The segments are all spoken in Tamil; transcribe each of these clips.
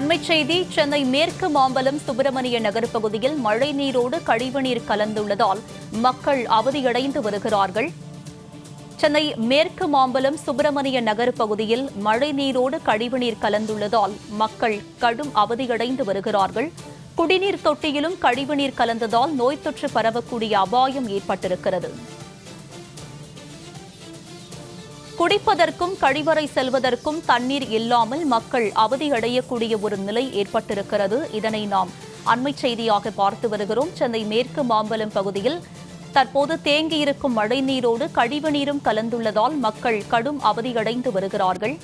அண்மைச் செய்தி சென்னை மேற்கு மாம்பலம் சுப்பிரமணிய நகர் பகுதியில் மழை நீரோடு கழிவுநீர் கலந்துள்ளதால் மக்கள் அவதியடைந்து வருகிறார்கள். சென்னை மேற்கு மாம்பலம் சுப்பிரமணிய நகர் பகுதியில் மழை நீரோடு கழிவுநீர் கலந்துள்ளதால் மக்கள் கடும் அவதியடைந்து வருகிறார்கள். குடிநீர் தொட்டியிலும் கழிவுநீர் கலந்ததால் நோய் தொற்று பரவக்கூடிய அபாயம் ஏற்பட்டிருக்கிறது. குடிப்பதற்கும் கழிவறை செல்வதற்கும் தண்ணீர் இல்லாமல் மக்கள் அவதியடையக்கூடிய ஒரு நிலை ஏற்பட்டிருக்கிறது. இதனை நாம் அண்மைச் செய்தியாக பார்த்து வருகிறோம். சென்னை மேற்கு மாம்பலம் பகுதியில் தற்போது தேங்கியிருக்கும் மழைநீரோடு கழிவுநீரும் கலந்துள்ளதால் மக்கள் கடும் அவதியடைந்து வருகிறார்கள்.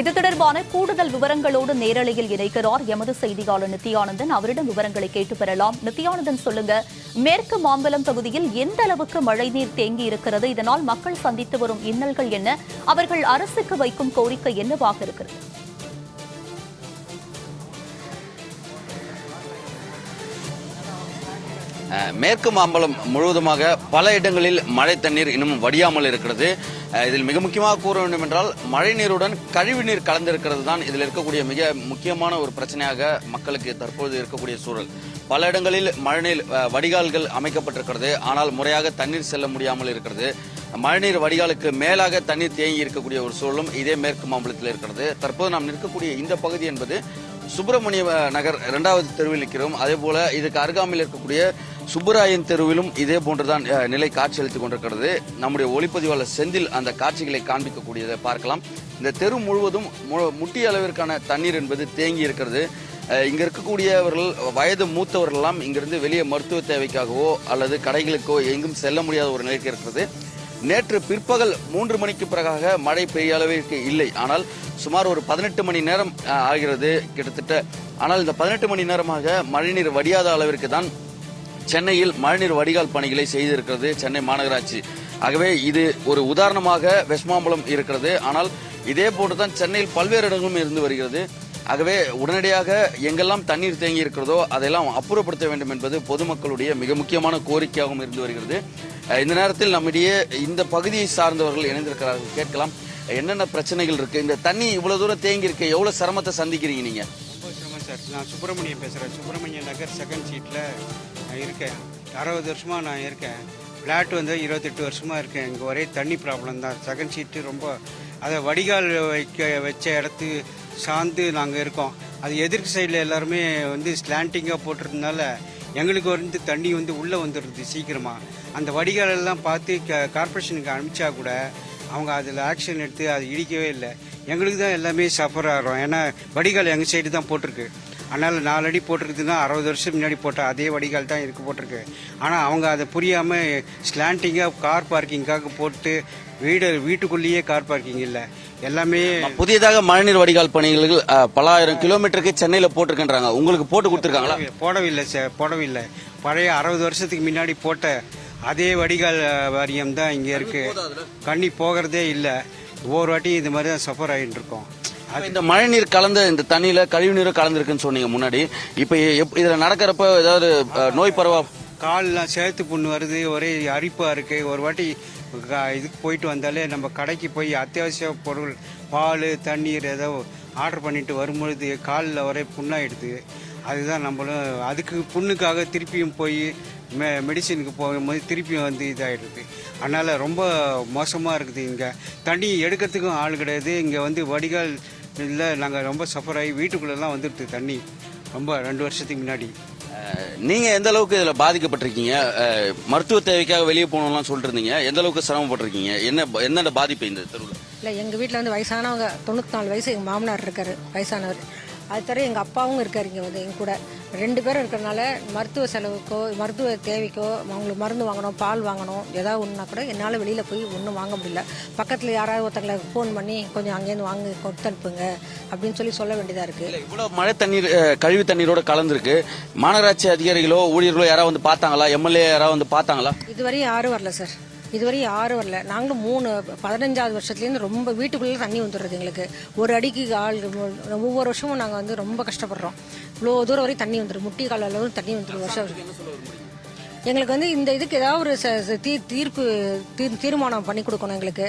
இது தொடர்பான கூடுதல் விவரங்களோடு நேரலையில் இணைக்கிறார் எமது செய்தியாளர் நித்யானந்தன் அவரிடம் விவரங்களை கேட்டு பெறலாம். நித்யானந்தன் சொல்லுங்க. மேற்கு மாம்பலம் பகுதியில் எந்த அளவுக்கு மழைநீர் தேங்கி இருக்கிறது? இதனால் மக்கள் சந்தித்து வரும் இன்னல்கள் என்ன? அவர்கள் அரசுக்கு வைக்கும் கோரிக்கை என்னவாக இருக்கிறது? மேற்கு மாம்பலம் முழுவதுமாக பல இடங்களில் மழை தண்ணீர் இன்னும் வடியாமல் இருக்கிறது. இதில் மிக முக்கியமாக கூற வேண்டும் என்றால் மழை நீருடன் கழிவு நீர் கலந்திருக்கிறது தான் இதில் இருக்கக்கூடிய மிக முக்கியமான ஒரு பிரச்சனையாக மக்களுக்கு தற்போது இருக்கக்கூடிய சூழல். பல இடங்களில் மழைநீர் வடிகால்கள் அமைக்கப்பட்டிருக்கிறது. ஆனால் முறையாக தண்ணீர் செல்ல முடியாமல் இருக்கிறது. மழைநீர் வடிகாலுக்கு மேலாக தண்ணீர் தேங்கி இருக்கக்கூடிய ஒரு சூழலும் இதே மேற்கு மாம்பலத்தில் இருக்கிறது. தற்போது நாம் நிற்கக்கூடிய இந்த பகுதி என்பது சுப்பிரமணிய நகர் இரண்டாவது தெருவில் இருக்கிறோம் அதே போல இதுக்கு அருகாமையில் இருக்கக்கூடிய சுப்புராயன் தெருவிலும் இதே போன்றுதான் நிலை காட்சியளித்துக் கொண்டிருக்கிறது. நம்முடைய ஒளிப்பதிவாளர் செந்தில் அந்த காட்சிகளை காண்பிக்கக்கூடியதை பார்க்கலாம். இந்த தெரு முழுவதும் மு- முட்டிய அளவிற்கான தண்ணீர் என்பது தேங்கி இருக்கிறது. இங்க இருக்கக்கூடியவர்கள் வயது மூத்தவர்கள் எல்லாம் இங்கிருந்து வெளியே மருத்துவ தேவைக்காகவோ அல்லது கடைகளுக்கோ எங்கும் செல்ல முடியாத ஒரு நிலைக்கு இருக்கிறது. நேற்று பிற்பகல் மூன்று மணிக்கு பிறகாக மழை பெரிய அளவிற்கு இல்லை. ஆனால் சுமார் ஒரு பதினெட்டு மணி நேரம் ஆகிறது கிட்டத்தட்ட. ஆனால் இந்த பதினெட்டு மணி நேரமாக மழைநீர் வடியாத அளவிற்கு தான் சென்னையில் மழைநீர் வடிகால் பணிகளை செய்திருக்கிறது சென்னை மாநகராட்சி. ஆகவே இது ஒரு உதாரணமாக வெஸ்மாம்பலம் இருக்கிறது. ஆனால் இதே போன்றுதான் சென்னையில் பல்வேறு இடங்களும் இருந்து வருகிறது. ஆகவே உடனடியாக எங்கெல்லாம் தண்ணீர் தேங்கி இருக்கிறதோ அதெல்லாம் அப்புறப்படுத்த வேண்டும் என்பது பொதுமக்களுடைய மிக முக்கியமான கோரிக்கையாகவும் இருந்து வருகிறது. இந்த நேரத்தில் நம்மிடையே இந்த பகுதியை சார்ந்தவர்கள் இணைந்திருக்கிறார்கள். கேட்கலாம். என்னென்ன பிரச்சனைகள் இருக்கு? இந்த தண்ணி இவ்வளவு தூரம் தேங்கி இருக்கு எவ்வளவு சிரமத்தை சந்திக்கிறீங்க நீங்க? ரொம்ப சிரமம் சார். நான் சுப்பிரமணியம் பேசுகிறேன் சுப்பிரமணியம் நகர் செகண்ட் சீட்டில் நான் இருக்கேன். அறுபது வருஷமாக நான் இருக்கேன். ஃப்ளாட் வந்து இருபத்தெட்டு வருஷமாக இருக்கேன். இங்கே ஒரே தண்ணி ப்ராப்ளம் தான். செகண்ட் சீட்டு ரொம்ப அதை வடிகால் வைக்க வச்ச இடத்து சார்ந்து நாங்கள் இருக்கோம். அது எதிர்க்கு சைடில் எல்லாருமே வந்து ஸ்லாண்டிங்காக போட்டிருந்தனால எங்களுக்கு வந்து தண்ணி வந்து உள்ளே வந்துடுது சீக்கிரமாக அந்த வடிகாலெல்லாம் பார்த்து க கார்பரேஷனுக்கு அனுப்பிச்சா கூட அவங்க அதில் ஆக்ஷன் எடுத்து அது இடிக்கவே இல்லை. எங்களுக்கு தான் எல்லாமே சஃபர் ஆகிறோம். ஏன்னா வடிகால் எங்கள் சைடு தான் போட்டிருக்கு. அதனால் நாலு அடி போட்டிருக்குதுன்னா அறுபது வருஷம் முன்னாடி போட்ட அதே வடிகால் தான் இருக்கு போட்டிருக்கு. ஆனால் அவங்க அதை புரியாமல் ஸ்லாண்டிங்காக கார் பார்க்கிங்காக போட்டு வீடு வீட்டுக்குள்ளேயே கார் பார்க்கிங் இல்லை. எல்லாமே புதியதாக மழைநீர் வடிகால் பணிகள் அஹ், பல ஆயிரம் கிலோமீட்டருக்கு சென்னையில போட்டிருக்கின்றாங்க. உங்களுக்கு போட்டு கொடுத்துருக்காங்களா? போடவில்லை சார். போடவில்லை. பழைய அறுபது வருஷத்துக்கு முன்னாடி போட்ட அதே வடிகால் வாரியம் தான் இங்கே இருக்கு. கண்ணி போகிறதே இல்லை. ஒவ்வொரு வாட்டியும் இது மாதிரி தான் சஃபர் ஆகிட்டு இருக்கோம். இந்த இந்த மழைநீர் கலந்த இந்த தண்ணியில கழிவு நீரும் கலந்துருக்குன்னு சொன்னீங்க முன்னாடி. இப்ப எப்- இதுல நடக்கிறப்ப ஏதாவது நோய் பரவா கால்லாம் சேர்த்து புண்ணு வருது ஒரே அரிப்பாக இருக்கு. ஒரு வாட்டி இதுக்கு போயிட்டு வந்தாலே நம்ம கடைக்கு போய் அத்தியாவசிய பொருள் பால் தண்ணீர் ஏதோ ஆர்டர் பண்ணிட்டு வரும்பொழுது காலில் ஒரே புண்ணாயிடுது. அதுதான் நம்மளும் அதுக்கு புண்ணுக்காக திருப்பியும் போய் மெ மெடிசினுக்கு போகும்போது திருப்பியும் வந்து இதாகிடுது அதனால் ரொம்ப மோசமாக இருக்குது இங்கே. தண்ணி எடுக்கிறதுக்கும் ஆள் கிடையாது. இங்கே வந்து வடிகால் இல்லை நாங்கள் ரொம்ப சஃபர் ஆகி வீட்டுக்குள்ளெல்லாம் வந்துடுது தண்ணி ரொம்ப ரெண்டு வருஷத்துக்கு முன்னாடி. அஹ், நீங்க எந்த அளவுக்கு இதுல பாதிக்கப்பட்டிருக்கீங்க? மருத்துவ தேவைக்காக வெளியே போகணும்லாம் சொல்லிட்டு இருந்தீங்க எந்த அளவுக்கு சிரமப்பட்டிருக்கீங்க? என்ன என்னென்ன பாதிப்பு இந்த தெருவில்? இல்லை எங்கள் வீட்டில் வந்து வயசானவங்க தொண்ணூற்றி நாலு வயசு எங்கள் மாமனார் இருக்கார் வயசானவர். அது தவிர எங்கள் அப்பாவும் இருக்கார் இங்கே வந்து எங்க கூட. ரெண்டு பேரும் இருக்கிறனால மருத்துவ செலவுக்கோ மருத்துவ தேவைக்கோ அவங்களுக்கு மருந்து வாங்கணும் பால் வாங்கணும் ஏதாவது ஒன்றுனா கூட என்னால் வெளியில் போய் ஒன்றும் வாங்க முடியல. பக்கத்தில் யாராவது ஒருத்தங்களை ஃபோன் பண்ணி கொஞ்சம் அங்கேருந்து வாங்கி கொடுத்து அனுப்புங்க அப்படின்னு சொல்லி சொல்ல வேண்டியதாக இருக்குது இல்ல இவ்வளவு மழை தண்ணீர் கழிவு தண்ணீரோட கலந்துருக்கு. மாநகராட்சி அதிகாரிகளோ ஊழியர்களோ யாராவது வந்து பார்த்தாங்களா? எம்எல்ஏ யாராவது வந்து பார்த்தாங்களா? இதுவரையும் யாரும் வரல சார். இதுவரை யாரும் வரல. நாங்களும் மூணு பதினஞ்சாவது வருஷத்துலேருந்து ரொம்ப வீட்டுக்குள்ளே தண்ணி வந்துடுறது எங்களுக்கு. ஒரு அடிக்கு ஆள் ஒவ்வொரு வருஷமும் நாங்கள் வந்து ரொம்ப கஷ்டப்படுறோம். இவ்வளோ தூரம் வரையும் தண்ணி வந்துடும் முட்டி கால அளவு தண்ணி வந்துடும் வருஷம் வருஷம். எங்களுக்கு வந்து இந்த இதுக்கு ஏதாவது ஒரு ச- தீர்ப்பு தீர் தீர்மானம் பண்ணி கொடுக்கணும் எங்களுக்கு.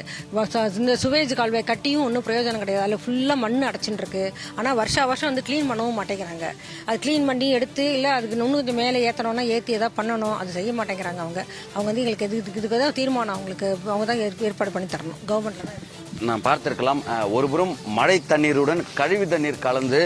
இந்த சுவேஜ் கால்வாய் கட்டியும் ஒன்றும் பிரயோஜனம் கிடையாது. அதில் ஃபுல்லாக மண் அடைச்சின்னு இருக்கு ஆனால் வருஷா வருஷம் வந்து க்ளீன் பண்ணவும் மாட்டேங்கிறாங்க. அது க்ளீன் பண்ணி எடுத்து இல்லை அதுக்கு இன்னும் கொஞ்சம் மேலே ஏற்றணும்னா ஏற்றி எதாவது பண்ணணும். அது செய்ய மாட்டேங்கிறாங்க அவங்க. அவங்க வந்து எங்களுக்கு இதுக்கு இதுக்கு ஏதாவது தீர்மானம் அவங்களுக்கு அவங்க தான் ஏற்பாடு பண்ணி தரணும். கவர்மெண்ட்டில் தான் நாம் பார்த்திருக்கலாம் ஒருபுறம் மழை தண்ணீருடன் கழிவு தண்ணீர் கலந்து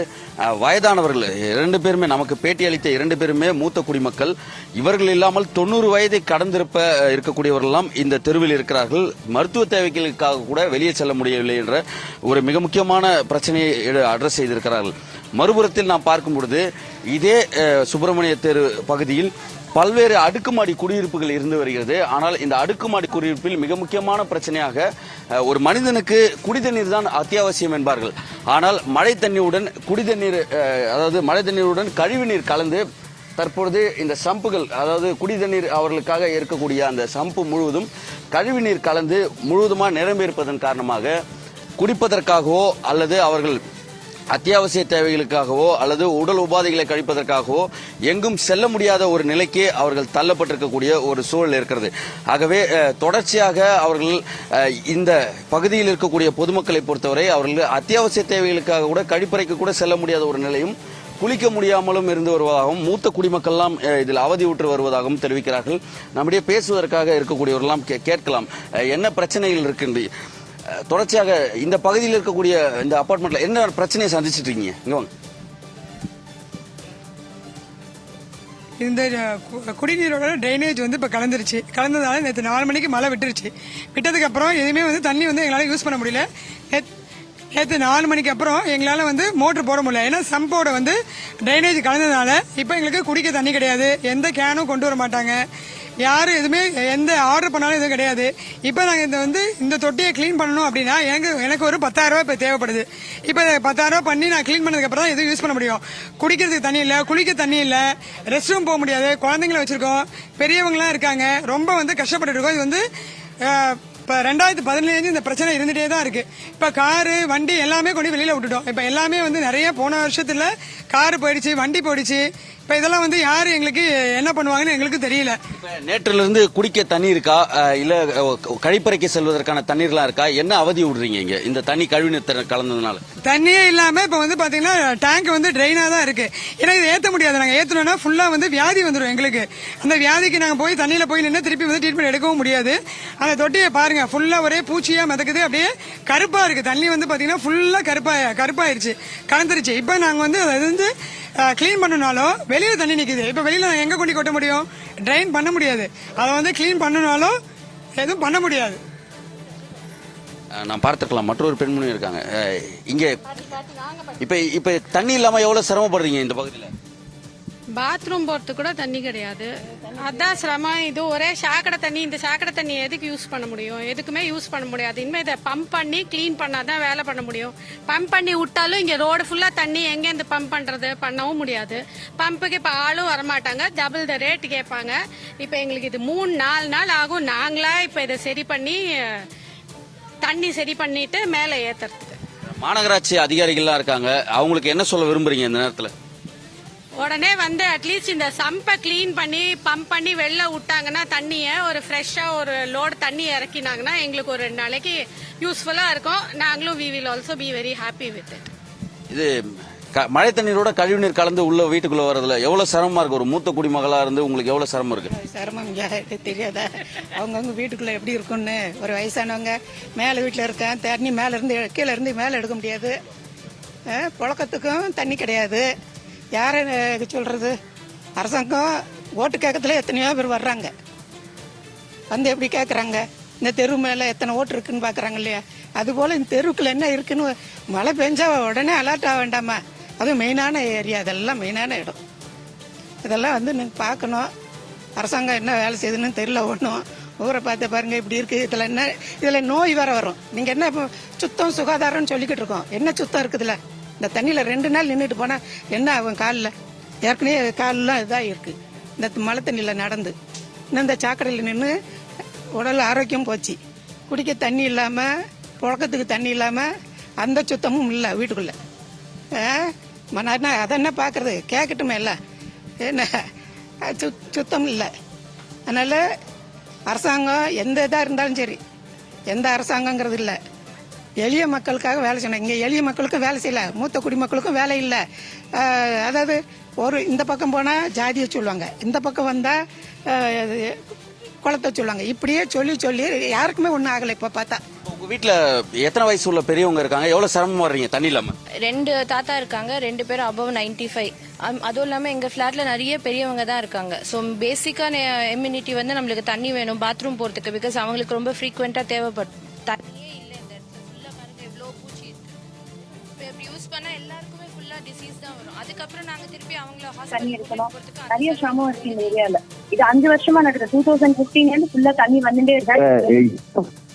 வயதானவர்கள் இரண்டு பேருமே நமக்கு பேட்டி அளித்த இரண்டு பேருமே மூத்த குடிமக்கள் இவர்கள் இல்லாமல் தொண்ணூறு வயதை கடந்திருப்ப இருக்கக்கூடியவர்களெல்லாம் இந்த தெருவில் இருக்கிறார்கள். மருத்துவ தேவைகளுக்காக கூட வெளியே செல்ல முடியவில்லை என்ற ஒரு மிக முக்கியமான பிரச்சனையை அட்ரஸ் செய்திருக்கிறார்கள். மறுபுறத்தில் நாம் பார்க்கும் பொழுது இதே சுப்பிரமணிய தெரு பகுதியில் பல்வேறு அடுக்குமாடி குடியிருப்புகள் இருந்து வருகிறது. ஆனால் இந்த அடுக்குமாடி குடியிருப்பில் மிக முக்கியமான பிரச்சனையாக ஒரு மனிதனுக்கு குடிதண்ணீர் தான் அத்தியாவசியம் என்பார்கள். ஆனால் மழை தண்ணியுடன் குடிதண்ணீர் அதாவது மழை தண்ணீருடன் கழிவுநீர் கலந்து தற்பொழுது இந்த சம்புகள் அதாவது குடிதண்ணீர் அவர்களுக்காக இருக்கக்கூடிய அந்த சம்பு முழுவதும் கழிவுநீர் கலந்து முழுவதுமாக நிரம்பியிருப்பதன் காரணமாக குடிப்பதற்காகவோ அல்லது அவர்கள் அத்தியாவசிய தேவைகளுக்காகவோ அல்லது உடல் உபாதைகளை கழிப்பதற்காகவோ எங்கும் செல்ல முடியாத ஒரு நிலைக்கு அவர்கள் தள்ளப்பட்டிருக்கக்கூடிய ஒரு சூழல் இருக்கிறது. ஆகவே தொடர்ச்சியாக அவர்கள் இந்த பகுதியில் இருக்கக்கூடிய பொதுமக்களை பொறுத்தவரை அவர்கள் அத்தியாவசிய தேவைகளுக்காக கூட கழிப்பறைக்கு கூட செல்ல முடியாத ஒரு நிலையும் குளிக்க முடியாமலும் இருந்து வருவதாகவும் மூத்த குடிமக்கள்லாம் இதில் அவதியுற்று வருவதாகவும் தெரிவிக்கிறார்கள். நம்முடைய பேசுவதற்காக இருக்கக்கூடியவர்களாம் கே- கேட்கலாம். என்ன பிரச்சனைகள் இருக்கின்றன தொடர்ச்சியாக இந்த பகுதியில் இருக்கக்கூடிய இந்த அபார்ட்மெண்ட்ல என்ன பிரச்சனையை சந்திச்சுட்டு இருக்கீங்க? இங்க வாங்க. இந்த குடிநீரோட ட்ரைனேஜ் வந்து இப்போ கலந்துருச்சு. கலந்ததால நேற்று நாலு மணிக்கு மழை விட்டுருச்சு. விட்டதுக்கு அப்புறம் எதுவுமே வந்து தண்ணி வந்து எங்களால் யூஸ் பண்ண முடியல. நேற்று நாலு மணிக்கு அப்புறம் எங்களால் வந்து மோட்ரு போட முடியல. ஏன்னா சம்போட வந்து ட்ரைனேஜ் கலந்ததுனால இப்போ எங்களுக்கு குடிக்க தண்ணி கிடையாது. எந்த கேனும் கொண்டு வர மாட்டாங்க. யாரும் எதுவுமே எந்த ஆர்டர் பண்ணாலும் எதுவும் கிடையாது. இப்போ நாங்கள் இந்த வந்து இந்த தொட்டியை க்ளீன் பண்ணணும் அப்படின்னா எனக்கு எனக்கு ஒரு பத்தாயிரம் ரூபாய் இப்போ தேவைப்படுது. இப்போ பத்தாயிரம் ரூபாய் பண்ணி நான் க்ளீன் பண்ணதுக்கப்புறம் தான் எதுவும் யூஸ் பண்ண முடியும். குடிக்கிறதுக்கு தண்ணி இல்லை குளிக்க தண்ணி இல்லை ரெஸ்ட் ரூம் போக முடியாது. குழந்தைங்கள வச்சுருக்கோம் பெரியவங்களாம் இருக்காங்க. ரொம்ப வந்து கஷ்டப்பட்டு இருக்கோம். இது வந்து இப்போ ரெண்டாயிரத்து பதினேழு இந்த பிரச்சனை இருந்துகிட்டே தான் இருக்குது இப்போ காரு வண்டி எல்லாமே கொண்டு வெளியில் விட்டுட்டோம். இப்போ எல்லாமே வந்து நிறைய போன வருஷத்தில் காரு போயிடுச்சு வண்டி போயிடுச்சு. இப்போ இதெல்லாம் வந்து யாரு எங்களுக்கு என்ன பண்ணுவாங்கன்னு எங்களுக்கு தெரியல. நேற்றிலிருந்து குடிக்க தண்ணி இருக்கா? இல்ல கழிப்பறைக்கு செல்வதற்கான தண்ணீர்லாம் இருக்கா? என்ன அவதி விடுறீங்க இங்க? இந்த தண்ணி கழிவுநீர் கலந்ததுனால. தண்ணியே இல்லாம இப்ப வந்து பாத்தீங்கன்னா டேங்க் வந்து ட்ரெயினா தான் இருக்கு. ஏன்னா இது ஏத்த முடியாது. நாங்க ஏத்தணும்னா ஃபுல்லா வந்து வியாதி வந்துடும் எங்களுக்கு. அந்த வியாதிக்கு நாங்க போய் தண்ணியில போய் நின்று திருப்பி வந்து ட்ரீட்மெண்ட் எடுக்கவும் முடியாது. அந்த தொட்டியை பாருங்க. ஃபுல்லா ஒரே பூச்சியா மிதக்குது. அப்படியே கருப்பா இருக்கு. தண்ணி வந்து பாத்தீங்கன்னா ஃபுல்லா கருப்பா கருப்பாயிருச்சு. கலந்துருச்சு. இப்போ நாங்க வந்து அதை வந்து க்ளீன் பண்ணனாலும் வெளியில தண்ணி நிக்குது. இப்போ வெளியில நாங்க எங்க கொண்டு கொட்ட முடியும்? ட்ரைன் பண்ண முடியாது. அதை வந்து க்ளீன் பண்ணனாலும் எதுவும் பண்ண முடியாது. நான் பார்த்திருக்கலாம். மற்றொரு பெண்மணி இருக்காங்க. இங்க இப்ப இப்ப தண்ணி இல்லாம எவ்வளவு சிரமப்படுறீங்க இந்த பகுதியில? பாத்ரூம் போறதுக்கு கூட தண்ணி கிடையாது. அதான் சிரமம் இது ஒரே சாக்கடை தண்ணி இந்த சாக்கடை தண்ணி எதுக்கு யூஸ் பண்ண முடியும்? எதுக்குமே யூஸ் பண்ண முடியாது. இனிமேல் இதை பம்ப் பண்ணி க்ளீன் பண்ணாதான் வேலை பண்ண முடியும். பம்ப் பண்ணி விட்டாலும் இங்கே ரோடு ஃபுல்லாக தண்ணி எங்கேருந்து பம்ப் பண்ணுறது பண்ணவும் முடியாது. பம்புக்கு இப்போ ஆளும் வரமாட்டாங்க. டபுள் த ரேட் கேட்பாங்க. இப்போ எங்களுக்கு இது மூணு நாலு நாள் ஆகும். நாங்களா இப்போ இதை சரி பண்ணி தண்ணி சரி பண்ணிட்டு மேலே ஏற்றுறதுக்கு மாநகராட்சி அதிகாரிகள்லாம் இருக்காங்க. அவங்களுக்கு என்ன சொல்ல விரும்புறீங்க இந்த நேரத்தில்? உடனே வந்து அட்லீஸ்ட் இந்த சம்பை க்ளீன் பண்ணி பம்ப் பண்ணி வெளில விட்டாங்கன்னா தண்ணியை ஒரு ஃப்ரெஷ்ஷாக ஒரு லோடு தண்ணி இறக்கினாங்கன்னா எங்களுக்கு ஒரு ரெண்டு நாளைக்கு யூஸ்ஃபுல்லாக இருக்கும். நாங்களும் we will also be very happy with it இது க- மழை தண்ணீரோட கழிவுநீர் கலந்து உள்ள வீட்டுக்குள்ள வரதுல எவ்வளவு சிரமமா இருக்கு? ஒரு மூத்த குடிமகளா இருந்து உங்களுக்கு எவ்வளவு சிரமம் இருக்கு? சிரமம் தெரியாதா. அவங்கவுங்க வீட்டுக்குள்ளே எப்படி இருக்கும்னு. ஒரு வயசானவங்க மேலே வீட்டில் இருக்கேன். தண்ணி மேலே இருந்து கீழே இருந்து மேலே எடுக்க முடியாது. புழக்கத்துக்கும் தண்ணி கிடையாது. யாரை சொல்கிறது அரசாங்கம் ஓட்டு கேட்கறதுல எத்தனையோ பேர் வர்றாங்க. வந்து எப்படி கேட்குறாங்க? இந்த தெரு மேலே எத்தனை ஓட்டு இருக்குன்னு பார்க்குறாங்க இல்லையா? அதுபோல் இந்த தெருவுக்குள்ள என்ன இருக்குன்னு மழை பெஞ்சா உடனே அலர்ட் ஆக வேண்டாமா? அதுவும் மெயினான ஏரியா அதெல்லாம் மெயினான இடம். இதெல்லாம் வந்து நீங்கள் பார்க்கணும். அரசாங்கம் என்ன வேலை செய்யுதுன்னு தெரியல ஒன்றும் ஊரை பார்த்து பாருங்கள் இப்படி இருக்குது இதில் என்ன இதில் நோய் வேற வரும். நீங்கள் என்ன இப்போ சுத்தம் சுகாதாரம்னு சொல்லிக்கிட்டு இருக்கோம். என்ன சுத்தம் இருக்குதுல்ல இந்த தண்ணியில் ரெண்டு நாள் நின்றுட்டு போனால் என்ன ஆகும் காலில்? ஏற்கனவே காலெலாம் இதாக இருக்குது இந்த மழை தண்ணியில் நடந்து. இன்னும் இந்த சாக்கடையில் நின்று உடல் ஆரோக்கியம் போச்சு. குடிக்க தண்ணி இல்லாமல் புழக்கத்துக்கு தண்ணி இல்லாமல் அந்த சுத்தமும் இல்லை வீட்டுக்குள்ளே. என்ன அதை என்ன பார்க்குறது? கேட்கட்டுமே இல்லை. என்ன? அது சுத் சுத்தம் இல்லை. அதனால் அரசாங்கம் எந்த இதாக இருந்தாலும் சரி எந்த அரசாங்கங்கிறது இல்லை. எளிய மக்களுக்காக வேலை செய்யணும். இங்கே எளிய மக்களுக்கும் வேலை செய்யல. மூத்த குடிமக்களுக்கும் வேலை இல்லை. அதாவது ஒரு இந்த பக்கம் போனால் ஜாதியை சொல்லுவாங்க. இந்த பக்கம் வந்தால் குளத்தை சொல்லுவாங்க. இப்படியே சொல்லி சொல்லி யாருக்குமே ஒன்றும் ஆகலை இப்போ பார்த்தா. உங்க வீட்டுல எத்தனை வயசு உள்ள பெரியவங்க இருக்காங்க? எவ்வளவு சிரமம் வர்றீங்க? தண்ணி இல்லாம. ரெண்டு தாத்தா இருக்காங்க. ரெண்டு பேரும் அபவ் நைன்டி ஃபைவ் அதுவும் இல்லாமல் எங்கள் ஃப்ளாட்டில் நிறைய பெரியவங்க தான் இருக்காங்க. ஸோ பேசிக்கான எம்யூனிட்டி வந்து நம்மளுக்கு தண்ணி வேணும் பாத்ரூம் போகிறதுக்கு பிகாஸ் அவங்களுக்கு ரொம்ப ஃப்ரீக்வெண்ட்டாக தேவைப்படும். பண்ணால் எல்லாருக்குமே ஃபுல்லாக டிசீஸ் தான் வரும். அதுக்கப்புறம் நாங்கள் திருப்பி அவங்கள தண்ணி ஹாஸ்பிட்டல் இருக்கணும் நிறைய சிரமம் இருக்கு இந்த ஏரியால. இது அஞ்சு வருஷமா நடக்குது. டூ தௌசண்ட் பிப்டீன்ல இருந்து ஃபுல்லா தண்ணி வந்துட்டே இருக்கு.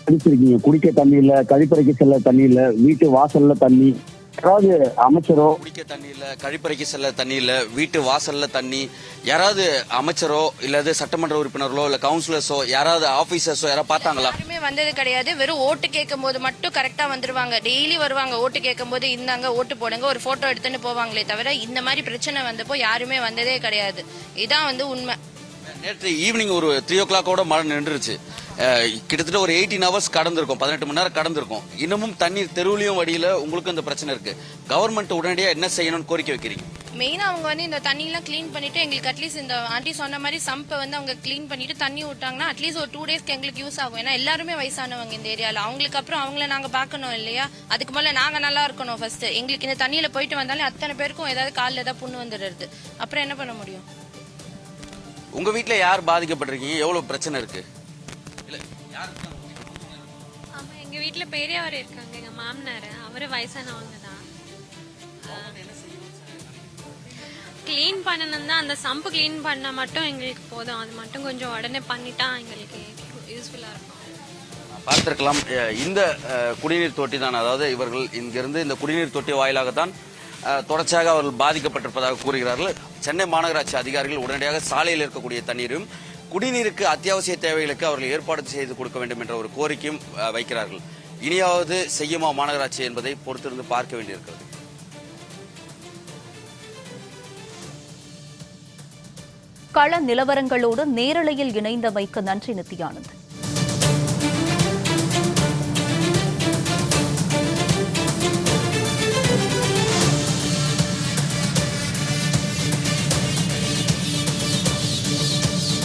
அடிச்சிருக்கீங்க குடிக்க தண்ணி இல்ல கழிப்பறைக்கு செல்ல தண்ணி இல்ல வீட்டு வாசல்ல தண்ணி. யாராவது அமைச்சரோ குடிக்க தண்ணி இல்ல கழிப்பறைக்கு செல்ல தண்ணி இல்ல வீட்டு வாசல்ல தண்ணி யாராவது அமைச்சரோ இல்லது சட்டமன்ற உறுப்பினர்களோ இல்ல கவுன்சிலர்ஸோ யாராவது ஆபீசர்ஸோ யாராவது பார்த்தாங்களா? யாருமே வந்தது கிடையாது. வெறும் ஓட்டு கேட்கும் போது மட்டும் கரெக்டா வந்துருவாங்க. டெய்லி வருவாங்க ஓட்டு கேட்கும் போது இந்தாங்க ஓட்டு போடுங்க ஒரு போட்டோ எடுத்துன்னு போவாங்களே தவிர இந்த மாதிரி பிரச்சனை வந்தப்போ யாருமே வந்ததே கிடையாது. இதான் வந்து உண்மை. நேற்று ஈவினிங் ஒரு த்ரீ ஓ கிளாக்கோட மழை நின்றுச்சு கிட்டத்தட்ட ஒரு எயிட்டீன் ஹவர்ஸ் கடந்திருக்கும். பதினெட்டு மணி நேரம் கடந்திருக்கும். இன்னமும் தண்ணீர் தெருவிலையும் வடியில உங்களுக்கு இந்த பிரச்சனை இருக்கு. கவர்மெண்ட் உடனடியாக என்ன செய்யணும்னு கோரிக்கை வைக்கிறீங்க? மெயினா அவங்க வந்து இந்த தண்ணியெல்லாம் க்ளீன் பண்ணிட்டு எங்களுக்கு அட்லீஸ்ட் இந்த ஆண்டி சொன்ன மாதிரி சம்பை வந்து அவங்க க்ளீன் பண்ணிட்டு தண்ணி விட்டாங்கன்னா அட்லீஸ்ட் ஒரு டூ டேஸ்க்கு எங்களுக்கு யூஸ் ஆகும். ஏன்னா எல்லாருமே வயசானவங்க இந்த ஏரியாவில் அவங்களுக்கு அப்புறம் அவங்கள நாங்கள் பார்க்கணும் இல்லையா? அதுக்கு மேலே நாங்கள் நல்லா இருக்கணும் ஃபர்ஸ்ட் எங்களுக்கு இந்த தண்ணியில் போயிட்டு வந்தாலே அத்தனை பேருக்கும் ஏதாவது காலில் ஏதாவது புண்ணு வந்துடுறது. அப்புறம் என்ன பண்ண முடியும்? உங்க வீட்ல யார் பாதிக்கப்பட்டிருக்கீங்க? எவ்வளவு பிரச்சனை இருக்கு? இல்ல யார் ஆமா எங்க வீட்ல பெரியவர் இருக்காங்க. எங்க மாமனார். அவரு வயசானவங்க தான். க்ளீன் பண்ணணும் தான். அந்த சம்பு க்ளீன் பண்ணா மட்டும் எங்களுக்கு போதும். அது மட்டும் கொஞ்சம் உடனே பண்ணிட்டா எங்களுக்கு யூஸ்ஃபுல்லா இருக்கும். பார்த்திருக்கலாம். இந்த குடிநீர் தொட்டி தான். அதாவது இவர்கள் இங்கிருந்து இந்த குடிநீர் தொட்டி வாயிலாகத்தான் தொடர்ச்சியாக அவர்கள் பாதிக்கப்பட்டிருப்பதாக கூறுகிறார்கள். சென்னை மாநகராட்சி அதிகாரிகள் உடனடியாக சாலையில் இருக்கக்கூடிய தண்ணீரும் குடிநீருக்கு அத்தியாவசிய தேவைகளுக்கு அவர்கள் ஏற்பாடு செய்து கொடுக்க வேண்டும் என்ற ஒரு கோரிக்கையும் வைக்கிறார்கள். இனியாவது செய்யுமா மாநகராட்சி என்பதை பொறுத்திருந்து பார்க்க வேண்டியிருக்கிறது. கள நிலவரங்களோடு நேரலையில் இணைந்தமைக்கு நன்றி நித்யானந்த்